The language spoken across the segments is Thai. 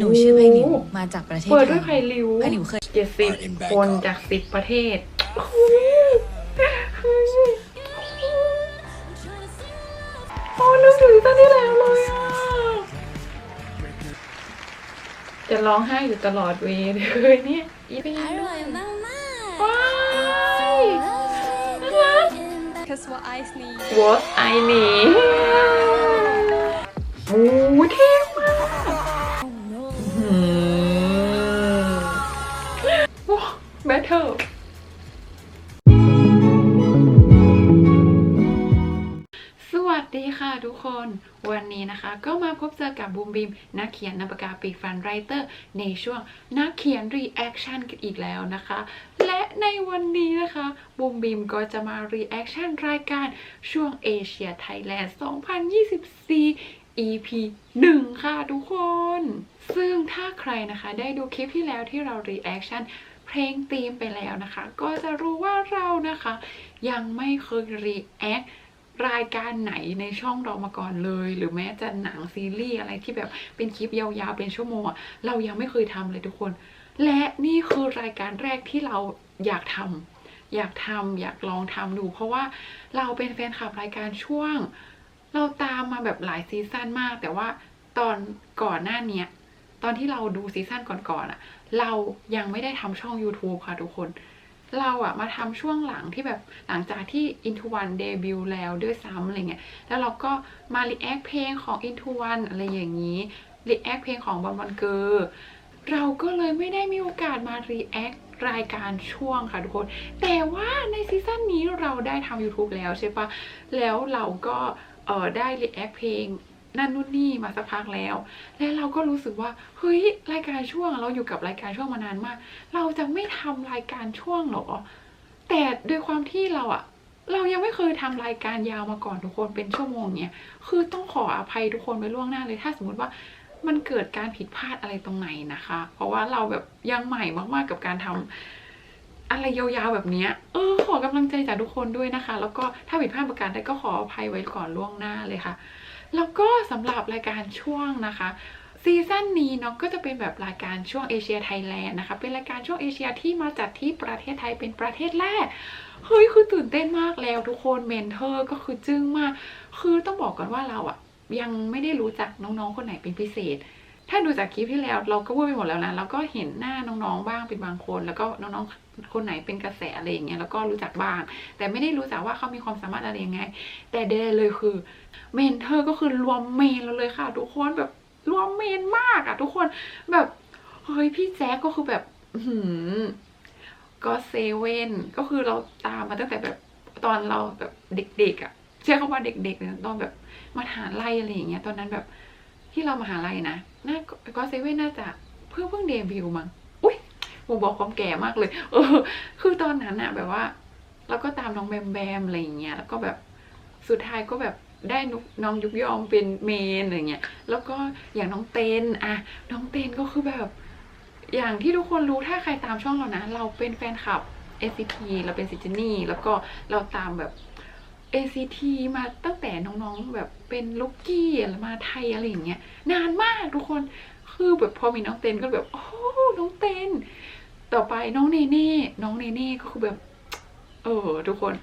หนูชื่อไพลิวมาจากประเทศเปิดไทด้วยไพยลิวไพลิวเคยเจ็ดสิบคนจากสิบประเทศ โอ้นึกถึงตอนที่แล้วเลยอะ จะร้องไห้อยู่ตลอดเวย์เลยเนี่ยอีพีอร่อยมากมากว้ายน่ารัก Because what I need What I need เทิลสวัสดีค่ะทุกคนวันนี้นะคะก็มาพบเจอกับบูมบิมนักเขียนนักปากกาปีกฟันไรเตอร์ ในช่วงนักเขียนรีแอคชั่นกันอีกแล้วนะคะ และในวันนี้นะคะบูมบิมก็จะมารีแอคชั่นรายการช่วงเอเชียไทยแลนด์ 2024 EP 1 ค่ะทุกคน ซึ่งถ้าใครนะคะได้ดูคลิปที่แล้วที่เรารีแอคชั่น เพลงธีมไปแล้วนะคะ ก็จะรู้ว่าเรานะคะ ยังไม่เคยรีแอครายการไหนในช่องเรามาก่อนเลย หรือแม้จะหนังซีรีส์อะไรที่แบบเป็นคลิปยาวๆเป็นชั่วโมงอะเรายังไม่เคยทำเลยทุกคน และนี่คือรายการแรกที่เราอยากทำอยากทำอยากลองทำดู เพราะว่าเราเป็นแฟนคลับรายการช่วง เราตามมาแบบหลายซีซั่นมาก แต่ว่าตอนก่อนหน้าเนี้ยตอนที่เราดูซีซั่นก่อนๆอะ เรายังไม่ได้ทำช่อง YouTube ค่ะทุกคน เราอะมาทำช่วงหลังที่แบบหลังจากที่ Into One เดบิวต์แล้วด้วยซ้ำอะไรเงี้ย แล้วเราก็มา react เพลงของ Into One อะไรอย่างนี้ react เพลงของบอลบอลเกอร์เราก็เลยไม่ได้มีโอกาสมา react รายการช่วงค่ะทุกคน แต่ว่าในซีซั่นนี้เราได้ทำ YouTube แล้วใช่ปะแล้วเราก็เออได้ react เพลง นั่นนู่นนี่มาสักพักแล้ว และเราก็รู้สึกว่าเฮ้ยรายการช่วงเราอยู่กับรายการช่วงมานานมาก เราจะไม่ทำรายการช่วงหรอ แต่ด้วยความที่เราอะเรายังไม่เคยทำรายการยาวมาก่อนทุกคนเป็นชั่วโมงเนี่ยคือต้องขออภัยทุกคนไปล่วงหน้าเลยถ้าสมมติว่ามันเกิดการผิดพลาดอะไรตรงไหนนะคะ เพราะว่าเราแบบยังใหม่มากๆกับการทำอะไรยาวๆแบบเนี้ยเออ ขอกำลังใจจากทุกคนด้วยนะคะ แล้วก็ถ้าผิดพลาดประการใดก็ขออภัยไว้ก่อนล่วงหน้าเลยค่ะ แล้วก็สำหรับรายการช่วงนะคะซีซั่นนี้เนาะก็จะเป็นแบบรายการช่วงเอเชียไทยแลนด์นะคะ เป็นรายการช่วงเอเชียที่มาจัดที่ประเทศไทยเป็นประเทศแรกเฮ้ยคือตื่นเต้นมากแล้วทุกคนเมนเทอร์ก็คือจึ้งมาก คือต้องบอกก่อนว่าเราอะยังไม่ได้รู้จักน้องๆคนไหนเป็นพิเศษ ถ้าดูจากคลิปที่แล้วเราก็พูดไปหมดแล้วนะแล้วก็เห็นหน้าน้องๆบ้างเป็นบางคน แล้วก็น้องๆคนไหนเป็นกระแสอะไรอย่างเงี้ยแล้วก็รู้จักบ้าง แต่ไม่ได้รู้จักว่าเขามีความสามารถอะไรยังไง แต่เดนเลยคือเมนเทอร์ก็คือรวมเมนเราเลยค่ะทุกคนแบบรวมเมนมากอะทุกคนแบบเฮ้ยพี่แจ๊กก็คือแบบหือก็เซเว่นก็คือเราตามมาตั้งแต่แบบตอนเราแบบเด็กๆอะใช้คำว่าเด็กๆเนี่ยตอนแบบมาหาไลัยอะไรอย่างเงี้ยตอนนั้นแบบ ที่เรามหาลัยนะน่าก็เซเว่นน่าจะเพิ่งเพิ่งเดบิวต์มั้งอุ้ยผมบอกความแก่มากเลย เออ คือตอนนั้นอะแบบว่าเราก็ตามน้องแบมแบมอะไรอย่างเงี้ยแล้วก็แบบสุดท้ายก็แบบได้นุกน้องยุกยอมเป็นเมนอะไรเงี้ย แล้วก็อย่างน้องเตนอะน้องเตนก็คือแบบ อย่างที่ทุกคนรู้ถ้าใครตามช่องเรานะ เราเป็นแฟนคลับ SCT เราเป็นซิจนี่แล้วก็เราตามแบบ ACT มาตั้งแต่น้องๆแบบเป็นลูกกี้อะไรมาไทยอะไรอย่างเงี้ยนานมากทุกคนคือแบบพอมีน้องเต้นก็แบบ โอ้น้องเต้น ต่อไปน้องเนเน่น้องเนเน่ก็คือแบบเออทุกคน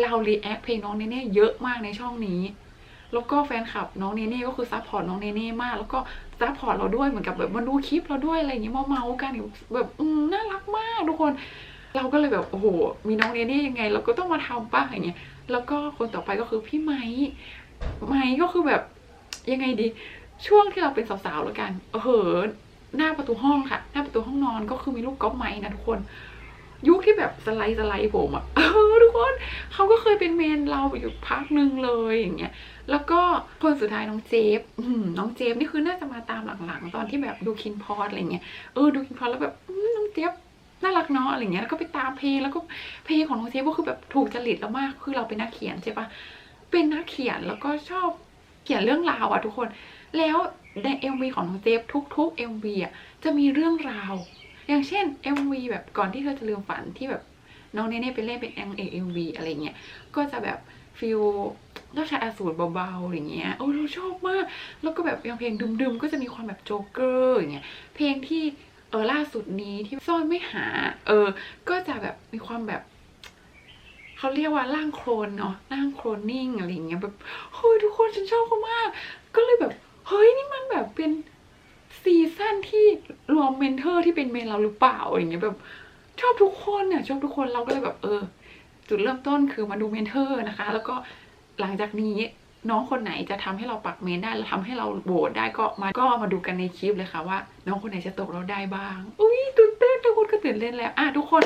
เรารีแอคเพลงน้องเนเน่เยอะมากในช่องนี้แล้วก็แฟนคลับน้องเนเน่ก็คือซัพพอร์ตน้องเนเน่มาก แล้วก็ซัพพอร์ตเราด้วยเหมือนกับแบบมาดูคลิปเราด้วยอะไรอย่างเงี้ยเมาๆกันแบบอืมน่ารักมากทุกคน เราก็เลยแบบโอ้โหมีน้องเนเน่ยังไง เราก็ต้องมาทำป่ะอย่างเงี้ย แล้วก็คนต่อไปก็คือพี่ไม้ไม้ก็คือแบบยังไงดี ช่วงที่เราเป็นสาวๆแล้วกันเออหน้าประตูห้องค่ะ หน้าประตูห้องนอนก็คือมีลูกก๊อฟไม้นะทุกคน ยุคที่แบบสไลด์สไลด์ผมอะเออทุกคนเขาก็เคยเป็นเมนเราอยู่พักหนึ่งเลยอย่างเงี้ยแล้วก็คนสุดท้ายน้องเจฟน้องเจฟนี่คือน่าจะมาตามหลังๆ ตอนที่แบบดูคินพอดอะไรเงี้ยเออดูคินพอดแล้วแบบน้องเจฟ น่ารักเนาะอะไรเงี้ยแล้วก็ไปตามเพลงแล้วก็เพลงของน้องเจฟก็คือแบบถูกจริตเรามากคือเราเป็นนักเขียนใช่ปะเป็นนักเขียนแล้วก็ชอบเขียนเรื่องราวอะทุกคน แล้วใน MV ของน้องเจฟทุกๆ MV อะจะมีเรื่องราว อย่างเช่น MV แบบก่อนที่เธอจะลืมฝันที่แบบน้องเนเน่ไปเล่นเป็นนางเอก MV อะไรเงี้ยก็จะแบบฟิลเจ้าชายอสูรเบาๆอย่างเงี้ยโอ้เราชอบมาก แล้วก็แบบอย่างเพลงดึมๆ ก็จะมีความแบบโจ๊กเกอร์อย่างเงี้ยเพลงที่ เออล่าสุดนี้ที่ซ่อนไม่หา เออ ก็จะแบบมีความแบบเขาเรียกว่าร่างโคลนเนาะร่างโคลนนิ่งอะไรเงี้ยแบบเฮ้ยทุกคนฉันชอบเขามาก ก็เลยแบบ เฮ้ยนี่มันแบบเป็นซีซั่นที่รวมเมนเทอร์ที่เป็นเมนเราหรือเปล่าอย่างเงี้ยแบบชอบทุกคนน่ะชอบทุกคนเราก็เลยแบบเออ จุดเริ่มต้นคือมาดูเมนเทอร์นะคะ แล้วก็หลังจากนี้ น้องคนไหนจะทำให้เราปักเมนได้แล้วทำให้เราโหวตได้ก็มาก็มาดูกันในคลิปเลยค่ะว่า น้องคนไหนจะตกเราได้บ้างอุ้ยตื่นเต้นทุกคนก็ตื่นเต้นแล้วอะทุกคน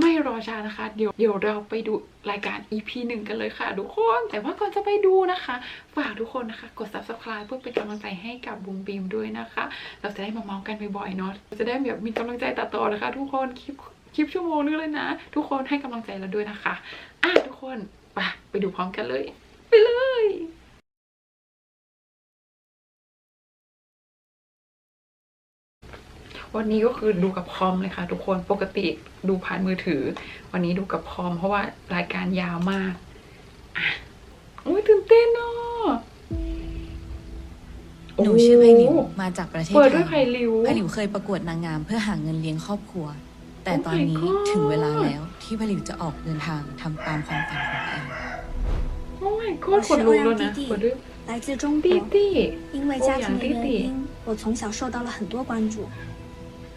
ไม่รอช้านะคะ เดี๋ยวเดี๋ยวเราไปดูรายการ EP หนึ่งกันเลยค่ะทุกคนแต่ว่าก่อนจะไปดูนะคะ ฝากทุกคนนะคะ กด subscribe เพื่อเป็นกำลังใจให้กับบูมบีมด้วยนะคะ เราจะได้มาเมาส์กันบ่อยๆเนาะจะได้แบบมีกำลังใจตัดต่อนะคะ ทุกคนคลิปคลิปชั่วโมงนึงเลยนะ ทุกคนให้กำลังใจเราด้วยนะคะอะทุกคนไปไปดูพร้อมกันเลย ไปเลย วันนี้ก็คือดูกับคอมเลยค่ะ ทุกคนปกติดูผ่านมือถือ วันนี้ดูกับคอม เพราะว่ารายการยาวมากอ่ะอุ้ยตื่นเต้นเนาะ หนูชื่อไพลิวมาจากประเทศ เปิด ไท ด้วยไพ ย ลิว ไพลิวเคยประกวดนางงามเพื่อหาเงินเลี้ยงครอบครัว แต่ตอนนี้ Oh my god ถึงเวลาแล้วที่ไพลิวจะออกเดินทางทำตามความฝันของตัวเอง โอ้ยโคตรขนลุกแล้วนะเปิดด้วย 来自中 ตี้ 国， ตี้ 因为家庭的原因，我从小受到了很多关注，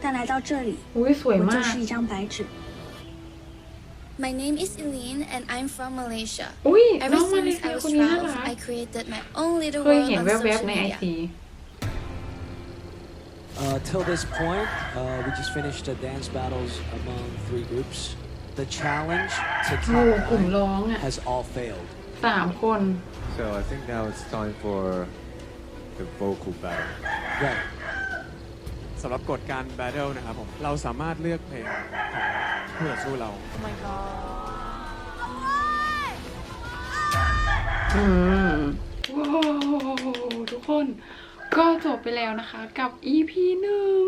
但来到这里， อุ้ยสวย 我 มา 就 ก 是一张白纸。My name is Eileen and I'm from Malaysia. อุ้ยน้ Ever องมาเล since เซี I ย was คนนี้น่า 12, รัก I created my own little เคย world เห็น on แว social บๆในไอ media. ซี Uh, till this point, uh, we just finished the dance battles among three groups. The challenge to โอ้ top กลุ่ม nine ร้องอ่ะ has all failed. สามคน So I think now it's time for the vocal battle. Right. สำหรับกฎการแบทเทิลนะครับผมเราสามารถเลือกเพลงของผู้ต่อสู้เราอืมว้าวทุกคนก็จบไปแล้วนะคะ กับ EP หนึ่ง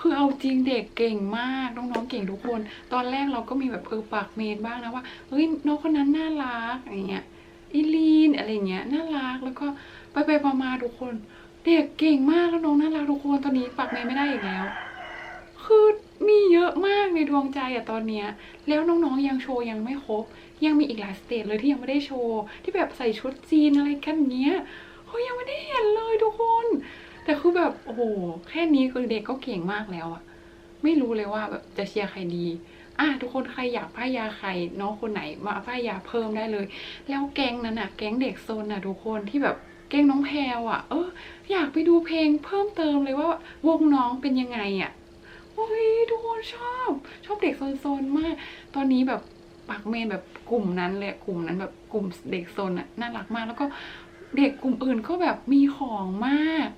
คือเอาจริงเด็กเก่งมาก น้องๆเก่งทุกคน ตอนแรกเราก็มีแบบเพอปากเมนบ้างนะว่าเฮ้ยน้องคนนั้นน่ารักอะไรเงี้ยอีลีนอะไรเงี้ยน่ารักแล้วก็ไปไปๆมาๆทุกคนเด็กเก่งมากแล้วน้องน่ารักทุกคนตอนนี้ปากเมนไม่ได้อีกแล้ว คือมีเยอะมากในดวงใจอะตอนเนี้ย แล้วน้องๆยังโชว์ยังไม่ครบ ยังมีอีกหลายสเตจเลยที่ยังไม่ได้โชว์ ที่แบบใส่ชุดจีนอะไรกันเงี้ยเฮ้ยยังไม่ได้เห็นเลยทุกคน แต่คือแบบโอ้โหแค่นี้คือเด็กก็เก่งมากแล้วอะไม่รู้เลยว่าแบบจะเชียร์ใครดีอะทุกคนใครอยากป้ายยาใครน้องคนไหนมาป้ายยาเพิ่มได้เลย แล้วแก๊งนั้นอะแก๊งเด็กโซนอะทุกคนที่แบบ แก๊งน้องแพรวอะเอออยากไปดูเพลงเพิ่มเติมเลยว่าวงน้องเป็นยังไงอะโอ้ยทุกคนชอบ ชอบเด็กโซนๆมาก ตอนนี้แบบปักเมนแบบกลุ่มนั้นเลยกลุ่มนั้นแบบกลุ่มเด็กโซนอะน่ารักมาก แล้วก็เด็กกลุ่มอื่นก็แบบมีของมาก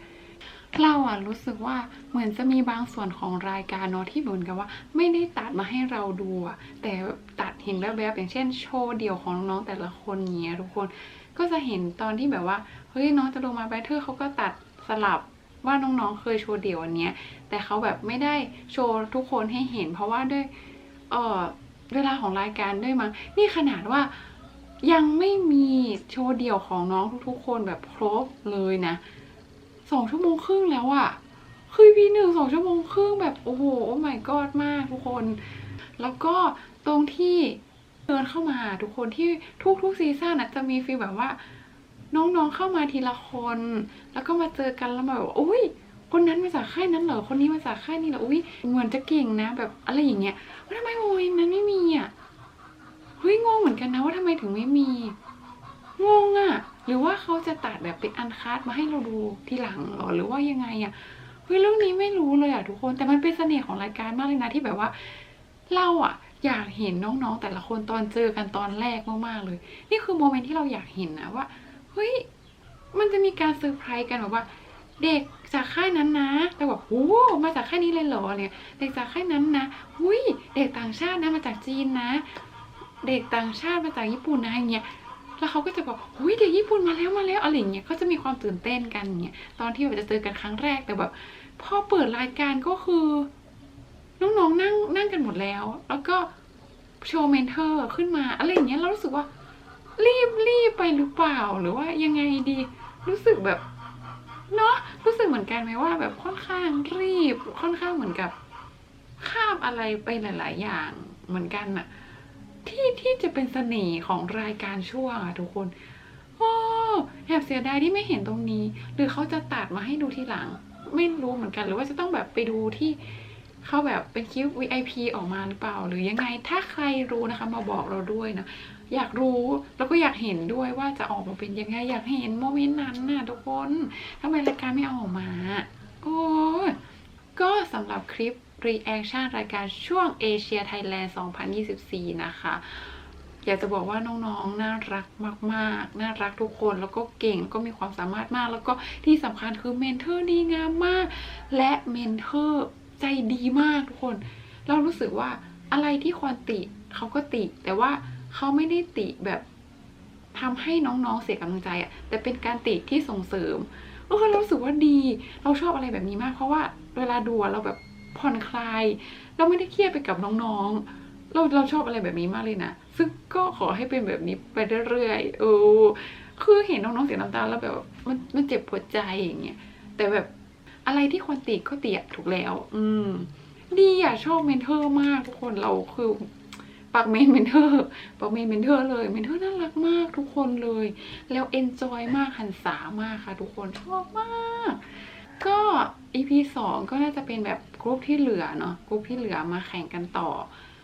เราอะรู้สึกว่าเหมือนจะมีบางส่วนของรายการเนาะที่เหมือนกับว่า ไม่ได้ตัดมาให้เราดูอะแต่ตัดเห็นแวบๆอย่างเช่นโชว์เดี่ยวของน้องๆแต่ละคนเนี้ยทุกคน ก็จะเห็นตอนที่แบบว่าเฮ้ยน้องจะลงมาแบทเทอร์เขาก็ตัดสลับว่าน้องๆเคยโชว์เดี่ยวอันเนี้ย แต่เขาแบบไม่ได้โชว์ทุกคนให้เห็น เพราะว่าด้วยเออเวลาของรายการด้วยมั้งนี่ขนาดว่ายังไม่มีโชว์เดี่ยวของน้องทุกๆคนแบบครบเลยนะสองชั่วโมงครึ่งแล้วอะคือพีหนึ่งสองชั่วโมงครึ่งแบบโอ้โหโอ้ my god มากทุกคน แล้วก็ตรงที่ เดินเข้ามาทุกคนที่ทุกๆซีซั่นนะจะมีฟีลแบบว่า น้องๆเข้ามาทีละคน แล้วก็มาเจอกันแล้วมาแบบว่าอุ้ยคนนั้นมาจากค่ายนั้นเหรอคนนี้มาจากค่ายนี้เหรออุ้ยเหมือนจะเก่งนะ แบบอะไรอย่างเงี้ยว่าทำไมโมยนั้นไม่มีอะเฮ้ยงงเหมือนกันนะว่าทำไมถึงไม่มีงงอะ หรือว่าเขาจะตัดแบบเป็นอันคัดมาให้เราดูทีหลังเหรอหรือว่ายังไงอะเฮ้ยเรื่องนี้ไม่รู้เลยอะทุกคนแต่มันเป็นเสน่ห์ของรายการมากเลยนะที่แบบว่า เราอะ อยากเห็นน้องๆ แต่ละคนตอนเจอกันตอนแรกมากๆเลย นี่คือโมเมนต์ที่เราอยากเห็นนะว่าเฮ้ยมันจะมีการเซอร์ไพรส์กันแบบว่า เด็กจากค่ายนั้นนะแต่แบบโอ้มาจากค่ายนี้เลยเหรออะไรเนี่ยเด็กจากค่ายนั้นนะหุยเด็กต่างชาตินะมาจากจีนนะ เด็กต่างชาติมาจากญี่ปุ่นนะอย่างเงี้ยแล้วเขาก็จะบอกหุยเด็กญี่ปุ่นมาแล้วมาแล้วอะไรอย่างเงี้ยก็จะมีความตื่นเต้นกันอย่างเงี้ยตอนที่แบบจะเจอกันครั้งแรกแต่แบบพอเปิดรายการก็คือ น้องๆนั่งนั่งกันหมดแล้ว แล้วก็โชว์เมนเทอร์ขึ้นมาอะไรอย่างเงี้ยเรารู้สึกว่า รีบรีบไปหรือเปล่าหรือว่ายังไงดี รู้สึกแบบเนาะรู้สึกเหมือนกันไหมว่า แบบค่อนข้างรีบค่อนข้างเหมือนกับข้ามอะไรไปหลาย ๆ อย่างเหมือนกันอะที่ที่จะเป็นเสน่ห์ของรายการช่วงอะทุกคนโอ้แอบเสียดายที่ไม่เห็นตรงนี้ หรือเขาจะตัดมาให้ดูทีหลัง ไม่รู้เหมือนกัน หรือว่าจะต้องแบบไปดูที่ เขาแบบเป็นคลิป VIP ออกมาหรือเปล่า หรือยังไงถ้าใครรู้นะคะมาบอกเราด้วยนะอยากรู้แล้วก็อยากเห็นด้วยว่าจะออกมาเป็นยังไง อยากเห็นโมเมนต์นั้นน่ะทุกคนทำไมรายการไม่ออกมาโอ้ยก็สำหรับคลิป reaction รายการช่วงเอเชียไทยแลนด์ 2024 นะคะ อยากจะบอกว่าน้องๆ น่ารักมาก ๆ น่ารักทุกคนแล้วก็เก่งก็มีความสามารถมาก แล้วก็ที่สำคัญคือเมนเทอร์ดีงามมาก และเมนเทอร์ ใจดีมากทุกคน เรารู้สึกว่าอะไรที่ควรติเขาก็ติ แต่ว่าเขาไม่ได้ติแบบทำให้น้องๆเสียกำลังใจอะแต่เป็นการติที่ส่งเสริมเออเรารู้สึกว่าดี เราชอบอะไรแบบนี้มาก เพราะว่าเวลาดูเราแบบผ่อนคลาย เราไม่ได้เครียดไปกับน้องๆ เราเราชอบอะไรแบบนี้มากเลยนะ ซึ่งก็ขอให้เป็นแบบนี้ไปเรื่อยๆ เออ คือเห็นน้องๆเสียน้ำตาแล้วแบบมันมันเจ็บปวดใจอย่างเงี้ย แต่แบบ อะไรที่ควรติก็ติถูกแล้ว อืมดีอะชอบเมนเทอร์มากทุกคนเราคือปักเมนเมนเทอร์ปักเมนเมนเทอร์เลยเมนเทอร์น่ารักมากทุกคนเลย แล้วเอนจอยมากหันษามากค่ะ ทุกคนชอบมาก ก็ EP สองก็น่าจะเป็นแบบกรุ๊ปที่เหลือเนาะกรุ๊ปที่เหลือมาแข่งกันต่อ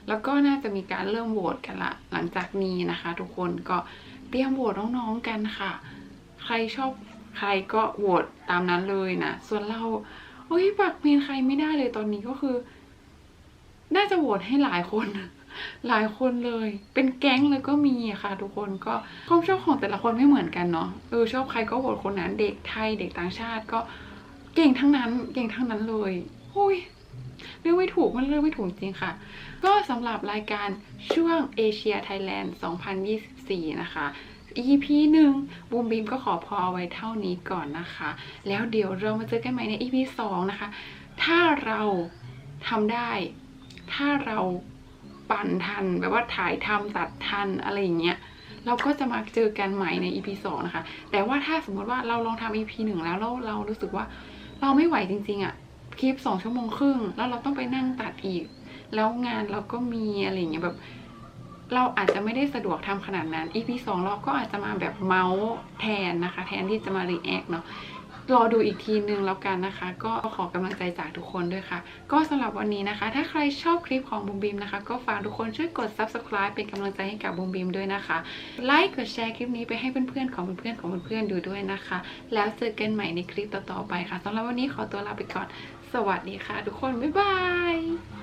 แล้วก็น่าจะมีการเริ่มโหวตกันละหลังจากนี้นะคะ ทุกคนก็เตรียมโหวตน้องๆกันค่ะ ใครชอบ ใครก็โหวตตามนั้นเลยนะ ส่วนเราโอ้ยปักเมนใครไม่ได้เลยตอนนี้ก็คือ น่าจะโหวตให้หลายคน หลายคนเลย เป็นแก๊งเลยก็มีอะค่ะ ทุกคนก็ความชอบของแต่ละคนไม่เหมือนกันเนาะเออชอบใครก็โหวตคนนั้นเด็กไทยเด็กต่างชาติก็เก่งทั้งนั้น เก่งทั้งนั้นเลยโอ้ยเลือกไม่ถูกมันเลือกไม่ถูกจริงค่ะ ก็สำหรับรายการช่วงเอเชียไทยแลนด์ 2024 นะคะ EP หนึ่งบูมบีมก็ขอพอเอาไว้เท่านี้ก่อนนะคะ แล้วเดี๋ยวเรามาเจอกันใหม่ใน EP 2นะคะ ถ้าเราทำได้ ถ้าเราปั่นทัน แบบว่าถ่ายทำตัดทันอะไรอย่างเงี้ยเราก็จะมาเจอกันใหม่ใน EP 2นะคะ แต่ว่าถ้าสมมติว่าเราลองทำ EP 1แล้วแล้วเรารู้สึกว่าเราไม่ไหวจริงๆอะคลิป2ชั่วโมงครึ่ง แล้วเราต้องไปนั่งตัดอีก แล้วงานเราก็มีอะไรอย่างเงี้ยแบบ เราอาจจะไม่ได้สะดวกทำขนาดนั้น EP 2เราก็อาจจะมาแบบเมาส์แทนนะคะ แทนที่จะมารีแอคเนาะรอดูอีกทีนึงแล้วกันนะคะ ก็ขอกำลังใจจากทุกคนด้วยค่ะ ก็สำหรับวันนี้นะคะ ถ้าใครชอบคลิปของบูมบีมนะคะ ก็ฝากทุกคนช่วยกด subscribe เป็นกำลังใจให้กับบูมบีมด้วยนะคะ ไลค์กดแชร์คลิปนี้ไปให้เพื่อนๆของเพื่อนๆของเพื่อนๆดูด้วยนะคะ แล้วเจอกันใหม่ในคลิปต่อๆไปค่ะสำหรับวันนี้ขอตัวลาไปก่อน สวัสดีค่ะ ทุกคนบ๊ายบาย